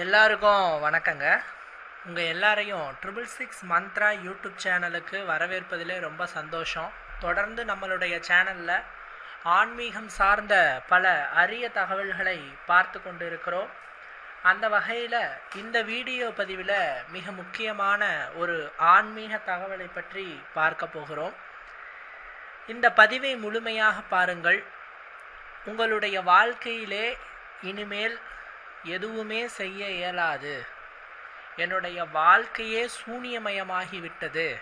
எல்லாருக்கும் வணக்கங்க. உங்கள் எல்லாரையும் ட்ரிபிள் சிக்ஸ் மந்த்ரா யூடியூப் சேனலுக்கு வரவேற்பதிலே ரொம்ப சந்தோஷம். தொடர்ந்து நம்மளுடைய சேனலில் ஆன்மீகம் சார்ந்த பல அரிய தகவல்களை பார்த்து கொண்டு இருக்கிறோம் அந்த வகையில் இந்த வீடியோ பதிவில் மிக முக்கியமான ஒரு ஆன்மீக தகவலை பற்றி பார்க்க போகிறோம். இந்த பதிவை முழுமையாக பாருங்கள். உங்களுடைய வாழ்க்கையிலே இனிமேல் எதுவுமே செய்ய இயலாது. என்னுடைய வாழ்க்கையே சூனியமயமாகிவிட்டது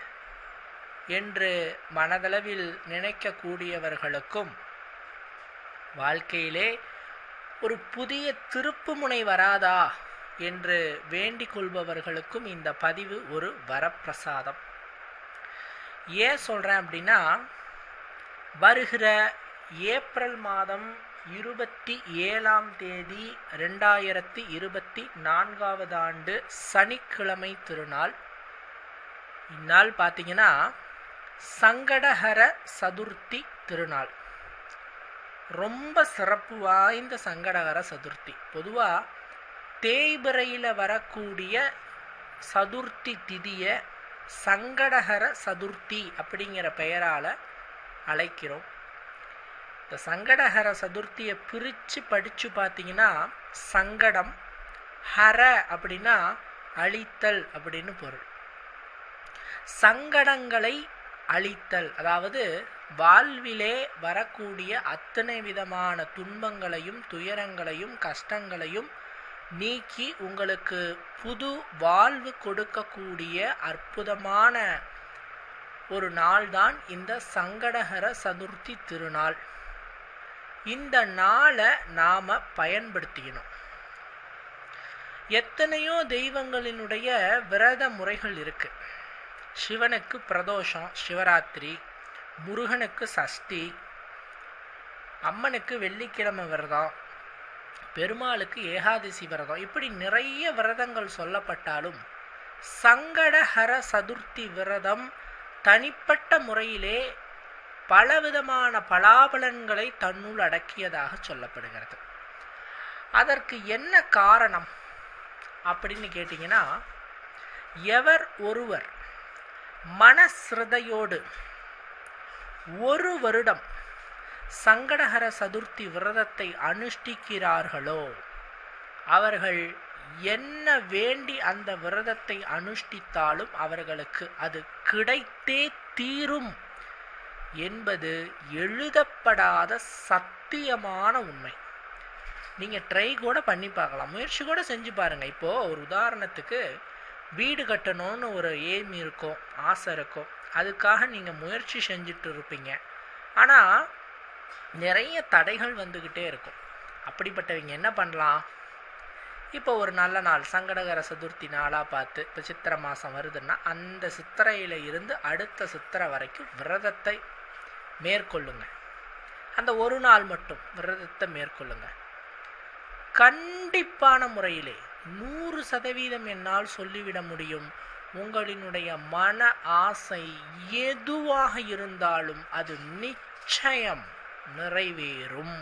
என்று மனதளவில் நினைக்கக்கூடியவர்களுக்கும் வாழ்க்கையிலே ஒரு புதிய திருப்பு முனை வராதா என்று வேண்டிக் கொள்பவர்களுக்கும் இந்த பதிவு ஒரு வரப்பிரசாதம். ஏன் சொல்கிறேன் அப்படின்னா வருகிற ஏப்ரல் மாதம் இருபத்தி ஏழாம் தேதி ரெண்டாயிரத்தி இருபத்தி நான்காவது ஆண்டு சனிக்கிழமை திருநாள். இந்நாள் பார்த்தீங்கன்னா சங்கடஹர சதுர்த்தி திருநாள். ரொம்ப சிறப்பு வாய்ந்த சங்கடகர சதுர்த்தி. பொதுவாக தேய்பிரையில் வரக்கூடிய சதுர்த்தி திதியை சங்கடகர சதுர்த்தி அப்படிங்கிற பெயரால் அழைக்கிறோம். இந்த சங்கடஹர சதுர்த்தியை பிரித்து படித்து பார்த்தீங்கன்னா சங்கடம் ஹர அப்படின்னா அழித்தல் அப்படின்னு பொருள். சங்கடங்களை அழித்தல் அதாவது வாழ்விலே வரக்கூடிய அத்தனை விதமான துன்பங்களையும் துயரங்களையும் கஷ்டங்களையும் நீக்கி உங்களுக்கு புது வாழ்வு கொடுக்கக்கூடிய அற்புதமான ஒரு நாள்தான் இந்த சங்கடகர சதுர்த்தி திருநாள். இந்த நாளை நாம் பயன்படுத்திக்கணும். எத்தனையோ தெய்வங்களினுடைய விரத முறைகள் இருக்கு. சிவனுக்கு பிரதோஷம் சிவராத்திரி முருகனுக்கு சஷ்டி அம்மனுக்கு வெள்ளிக்கிழமை விரதம் பெருமாளுக்கு ஏகாதசி விரதம் இப்படி நிறைய விரதங்கள் சொல்லப்பட்டாலும் சங்கடஹர சதுர்த்தி விரதம் தனிப்பட்ட முறையிலே பலவிதமான பலாபலன்களை தன்னுள் அடக்கியதாக சொல்லப்படுகிறது. அதற்கு என்ன காரணம் அப்படின்னு கேட்டிங்கன்னா எவர் ஒருவர் மனசிரதையோடு ஒரு வருடம் சங்கடகர சதுர்த்தி விரதத்தை அனுஷ்டிக்கிறார்களோ அவர்கள் என்ன வேண்டி அந்த விரதத்தை அனுஷ்டித்தாலும் அவர்களுக்கு அது கிடைத்தே தீரும். என்பது எழுதப்படாத சத்தியமான உண்மை. நீங்கள் ட்ரை கூட பண்ணி பார்க்கலாம். முயற்சி கூட செஞ்சு பாருங்கள் இப்போது ஒரு உதாரணத்துக்கு வீடு கட்டணும்னு ஒரு எய்ம் இருக்கும் ஆசை இருக்கும். அதுக்காக நீங்கள் முயற்சி செஞ்சுட்டு இருப்பீங்க. ஆனால் நிறைய தடைகள் வந்துக்கிட்டே இருக்கும். அப்படிப்பட்டவங்க என்ன பண்ணலாம்? இப்போ ஒரு நல்ல நாள் சங்கடகர சதுர்த்தி நாளாக பார்த்து இப்போ சித்திரை மாதம் வருதுன்னா அந்த சித்திரையில் இருந்து அடுத்த சித்திரை வரைக்கும் விரதத்தை மேற்கொள்ளுங்க. அந்த ஒரு நாள் மட்டும் விரதத்தை மேற்கொள்ளுங்க. கண்டிப்பான முறையிலே நூறு சதவீதம் என்னால் சொல்லிவிட முடியும். உங்களினுடைய மன ஆசை எதுவாக இருந்தாலும் அது நிச்சயம் நிறைவேறும்.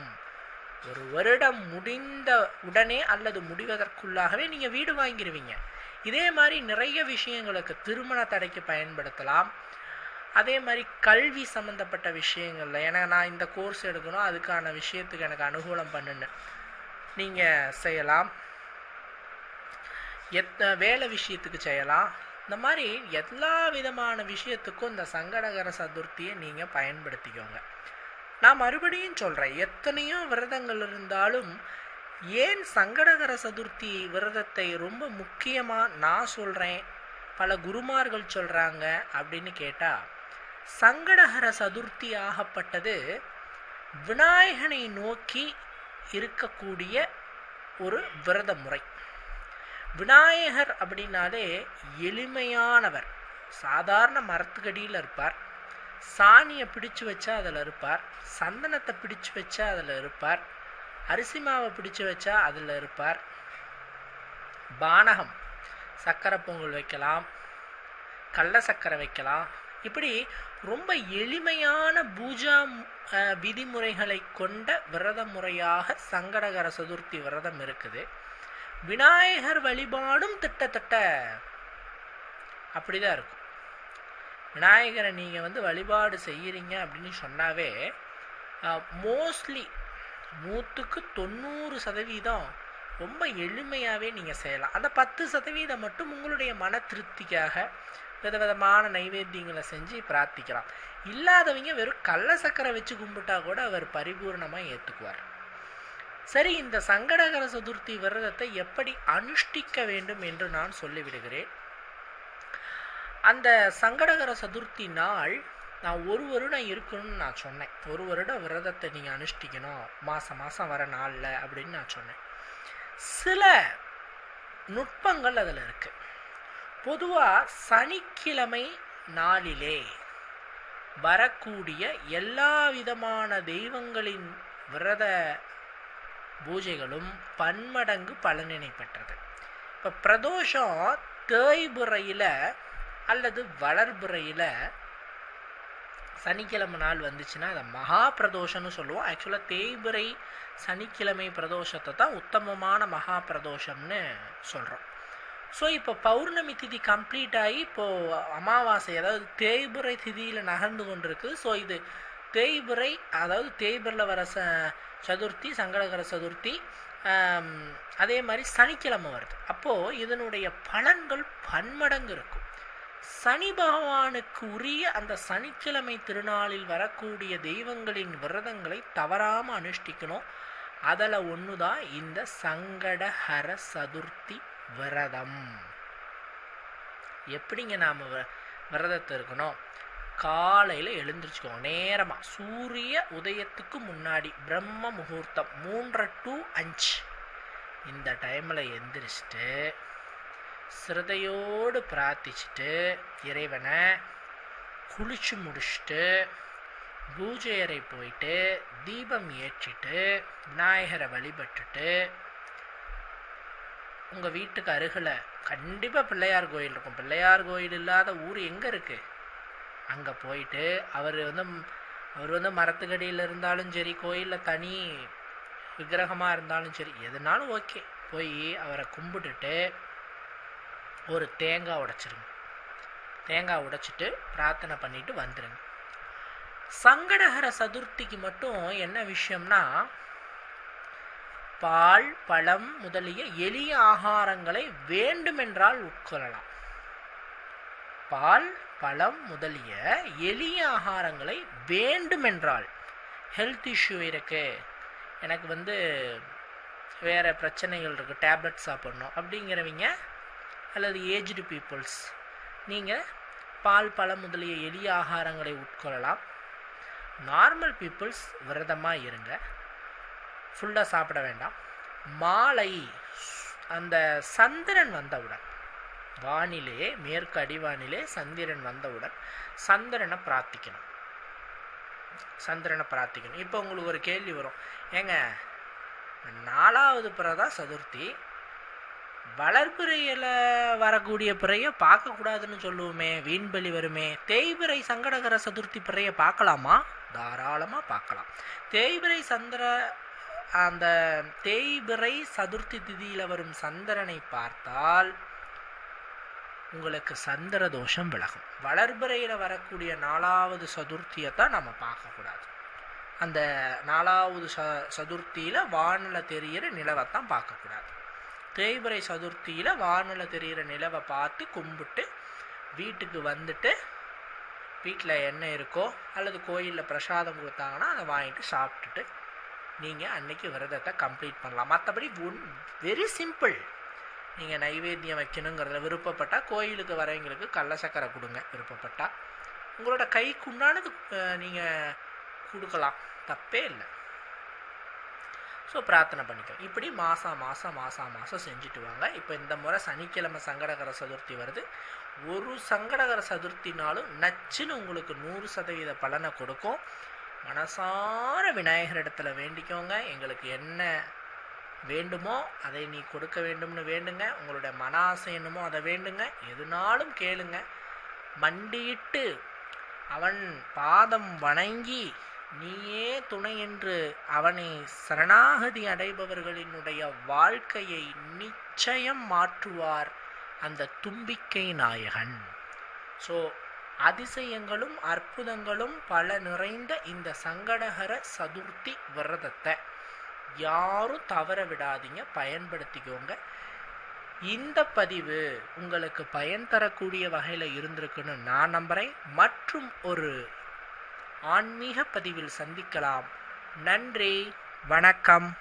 ஒரு வருடம் முடிந்த உடனே அல்லது முடிவதற்குள்ளாகவே நீங்கள் வீடு வாங்கிடுவீங்க இதே மாதிரி நிறைய விஷயங்களுக்கு திருமண தடைக்கு பயன்படுத்தலாம். அதே மாதிரி கல்வி சம்மந்தப்பட்ட விஷயங்களில் ஏன்னா நான் இந்த கோர்ஸ் எடுக்கணும் அதுக்கான விஷயத்துக்கு எனக்கு அனுகூலம் பண்ணுன்னு. நீங்கள் செய்யலாம். எத் வேலை விஷயத்துக்கு செய்யலாம். இந்த மாதிரி எல்லா விதமான விஷயத்துக்கும் இந்த சங்கடகர சதுர்த்தியை நீங்கள் பயன்படுத்திக்கோங்க. நான் மறுபடியும் சொல்கிறேன் எத்தனையோ விரதங்கள் இருந்தாலும் ஏன் சங்கடகர சதுர்த்தி விரதத்தை ரொம்ப முக்கியமாக நான் சொல்கிறேன் பல குருமார்கள் சொல்கிறாங்க அப்படின்னு கேட்டால் சங்கடகர சதுர்த்தி ஆகப்பட்டது விநாயகனை நோக்கி இருக்கக்கூடிய ஒரு விரத முறை. விநாயகர் அப்படின்னாலே எளிமையானவர். சாதாரண மரத்துக்கடியில் இருப்பார். சாணியை பிடிச்சு வச்சா அதில் இருப்பார். சந்தனத்தை பிடிச்சு வச்சா அதில் இருப்பார். அரிசி மாவை பிடிச்சு வச்சா அதில் இருப்பார். பானகம் சக்கரை பொங்கல் வைக்கலாம். கடல சக்கரை வைக்கலாம். இப்படி ரொம்ப எளிமையான பூஜா விதிமுறைகளை கொண்ட விரத முறையாக சங்கடகர சதுர்த்தி விரதம் இருக்குது. விநாயகர் வழிபாடும் திட்டத்தட்ட அப்படிதான் இருக்கும். விநாயகரை நீங்கள் வந்து வழிபாடு செய்கிறீங்க அப்படின்னு சொன்னாவே மோஸ்ட்லி நூற்றுக்கு தொண்ணூறு சதவீதம் ரொம்ப எளிமையாகவே நீங்கள் செய்யலாம். அந்த பத்து சதவீதம் மட்டும் உங்களுடைய மன திருப்திக்காக விதவிதமான நைவேத்தியங்களை செஞ்சு பிரார்த்திக்கலாம். இல்லாதவங்க வெறும் கள்ள சக்கரை வச்சு கும்பிட்டா கூட அவர் பரிபூர்ணமாக ஏற்றுக்குவார் சரி இந்த சங்கடகர சதுர்த்தி விரதத்தை எப்படி அனுஷ்டிக்க வேண்டும் என்று நான் சொல்லிவிடுகிறேன். அந்த சங்கடகர சதுர்த்தி நாள் நான் ஒரு வருடம் இருக்கணும்னு நான் சொன்னேன். ஒரு வருடம் விரதத்தை நீங்கள் அனுஷ்டிக்கணும் மாதம் மாதம் வர நாளில் அப்படின்னு நான் சொன்னேன். சில நுட்பங்கள் அதில் இருக்கு. பொதுவாக சனிக்கிழமை நாளிலே வரக்கூடிய எல்லா விதமான தெய்வங்களின் விரத பூஜைகளும் பன்மடங்கு பலனினை பெற்றது. இப்போ பிரதோஷம் தேய்புறையில் அல்லது வளர்புறையில் சனிக்கிழமை நாள் வந்துச்சுன்னா அதை மகா பிரதோஷம்னு சொல்லுவோம். ஆக்சுவலாக தேய்பிறை சனிக்கிழமை பிரதோஷத்தை தான் உத்தமமான மகா பிரதோஷம்னு சொல்கிறோம் ஸோ இப்போ பௌர்ணமி திதி கம்ப்ளீட் ஆகி இப்போது அமாவாசை அதாவது தேய்புரை திதியில் நகர்ந்து கொண்டிருக்கு. ஸோ இது தேய்புரை அதாவது தேய்புரில் வர ச சதுர்த்தி சங்கடகர சதுர்த்தி அதே மாதிரி சனிக்கிழமை வருது. அப்போது இதனுடைய பலன்கள் பன்மடங்கு இருக்கும். சனி பகவானுக்கு உரிய அந்த சனிக்கிழமை திருநாளில் வரக்கூடிய தெய்வங்களின் விரதங்களை தவறாமல் அனுஷ்டிக்கணும். அதில் ஒன்று தான் இந்த சங்கடஹர சதுர்த்தி விரதம். எப்படிங்க நாம் விரதத்தை இருக்கணும்? காலையில் எழுந்திரிச்சுக்கோங்க நேரமாக சூரிய உதயத்துக்கு முன்னாடி பிரம்ம முகூர்த்தம் மூன்றரை டு அஞ்சு. இந்த டைமில் எந்திரிச்சிட்டு சிரதையோடு பிரார்த்திச்சுட்டு இறைவனை குளிச்சு முடிச்சுட்டு பூஜை அறை போயிட்டு தீபம் ஏற்றிட்டு விநாயகரை வழிபட்டுட்டு உங்கள் வீட்டுக்கு அருகில் கண்டிப்பாக பிள்ளையார் கோயில் இருக்கும். பிள்ளையார் கோயில் இல்லாத ஊர் எங்கே இருக்குது அங்கே போயிட்டு அவர் வந்து அவர் வந்து மரத்துக்கடியில் இருந்தாலும் சரி கோயிலில் தனி விக்கிரகமாக இருந்தாலும் சரி எதுனாலும் ஓகே. போய் அவரை கும்பிட்டுட்டு ஒரு தேங்காய் உடைச்சிருங்க. தேங்காய் உடைச்சிட்டு பிரார்த்தனை பண்ணிட்டு வந்துடுங்க சங்கடகர சதுர்த்திக்கு மட்டும் என்ன விஷயம்னா பால் பழம் முதலிய எளிய ஆகாரங்களை வேண்டுமென்றால் உட்கொள்ளலாம். பால் பழம் முதலிய எளிய ஆகாரங்களை வேண்டுமென்றால். ஹெல்த் இஷ்யூ இருக்குது எனக்கு வந்து வேறு பிரச்சனைகள் இருக்குது டேப்லெட் சாப்பிட்ணும். அப்படிங்கிறவங்க அல்லது ஏஜ்டு பீப்புள்ஸ் நீங்கள் பால் பழம் முதலிய எளிய ஆகாரங்களை உட்கொள்ளலாம். நார்மல் பீப்புள்ஸ் விரதமாக இருங்க. ஃபுல்லாக சாப்பிட வேண்டாம். மாலை அந்த சந்திரன் வந்தவுடன் வானிலே மேற்கு அடிவானிலே சந்திரன் வந்தவுடன் சந்திரனை பிரார்த்திக்கணும். சந்திரனை பிரார்த்திக்கணும். இப்போ உங்களுக்கு ஒரு கேள்வி வரும். ஏங்க நாலாவது பிறை தான் சதுர்த்தி? வளர்பிறையில் வரக்கூடிய பிறையை பார்க்கக்கூடாதுன்னு சொல்லுவோமே வீண்பலி வருமே. தேய்பிறை சங்கடகர சதுர்த்தி பிறையை பார்க்கலாமா? தாராளமாக பார்க்கலாம். தேய்பிறை சந்திர அந்த தேய்பிறை சதுர்த்தி திதியில் வரும் சந்திரனை பார்த்தால் உங்களுக்கு சந்திர தோஷம் விலகும். வளர்பிறையில் வரக்கூடிய நாலாவது சதுர்த்தியை தான் நம்ம பார்க்கக்கூடாது அந்த நாலாவது ச சதுர்த்தியில் வானில் தெரிகிற தான் பார்க்கக்கூடாது தேய்பிறை சதுர்த்தியில் வானில் தெரிகிற நிலவை பார்த்து கும்பிட்டு வீட்டுக்கு வந்துட்டு வீட்டில் என்ன இருக்கோ அல்லது கோயிலில் பிரசாதம் கொடுத்தாங்கன்னா அதை வாங்கிட்டு சாப்பிட்டுட்டு நீங்கள் அன்னைக்கு விரதத்தை கம்ப்ளீட் பண்ணலாம். மற்றபடி ஒன் வெரி சிம்பிள் நீங்கள் நைவேத்தியம் வைக்கணுங்கிறத விருப்பப்பட்டால் கோயிலுக்கு வரவங்களுக்கு கள்ள சக்கரை கொடுங்க விருப்பப்பட்டால் உங்களோட கைக்கு உண்டானது நீங்கள் கொடுக்கலாம். தப்பே இல்லை. ஸோ பிரார்த்தனை பண்ணிக்கலாம். இப்படி மாதம் மாதம் மாதம் மாதம் செஞ்சுட்டு வாங்க. இப்போ இந்த முறை சனிக்கிழமை சங்கடகர சதுர்த்தி வருது. ஒரு சங்கடகர சதுர்த்தினாலும் நச்சுன்னு உங்களுக்கு நூறு சதவீத பலனை கொடுக்கும். மனசார விநாயகரிடத்தில் வேண்டிக்கோங்க. எங்களுக்கு என்ன வேண்டுமோ அதை நீ கொடுக்க வேண்டும்னு வேண்டுங்க. உங்களுடைய மன ஆசை என்னமோ அதை வேண்டுங்க. எதுனாலும் கேளுங்க. மண்டியிட்டு அவன் பாதம் வணங்கி நீயே துணை என்று அவனை சரணாகதி அடைபவர்களினுடைய வாழ்க்கையை நிச்சயம் மாற்றுவார் அந்த தும்பிக்கை நாயகன். ஸோ அதிசயங்களும் அற்புதங்களும் பல நிறைந்த இந்த சங்கடகர சதுர்த்தி விரதத்தை யாரும் தவற விடாதீங்க பயன்படுத்திக்கோங்க. இந்த பதிவு உங்களுக்கு பயன் தரக்கூடிய வகையில் இருந்திருக்குன்னு நான் நம்புகிறேன் மற்றும் ஒரு ஆன்மீக பதிவில் சந்திக்கலாம். நன்றி வணக்கம்.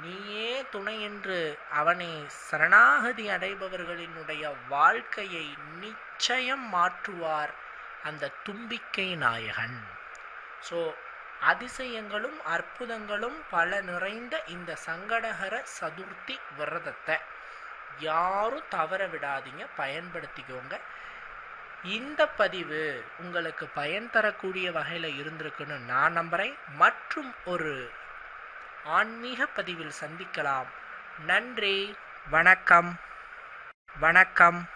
நீயே துணை என்று அவனை சரணாகதி அடைபவர்களினுடைய வாழ்க்கையை நிச்சயம் மாற்றுவார் அந்த தும்பிக்கை நாயகன். ஸோ அதிசயங்களும் அற்புதங்களும் பல நிறைந்த இந்த சங்கடகர சதுர்த்தி விரதத்தை யாரும் தவற விடாதீங்க பயன்படுத்திக்கோங்க. இந்த பதிவு உங்களுக்கு பயன் தரக்கூடிய வகையில் இருந்திருக்குன்னு நான் நம்புகிறேன் மற்றும் ஒரு ஆன்மீக பதிவில் சந்திக்கலாம். நன்றி. வணக்கம். வணக்கம்.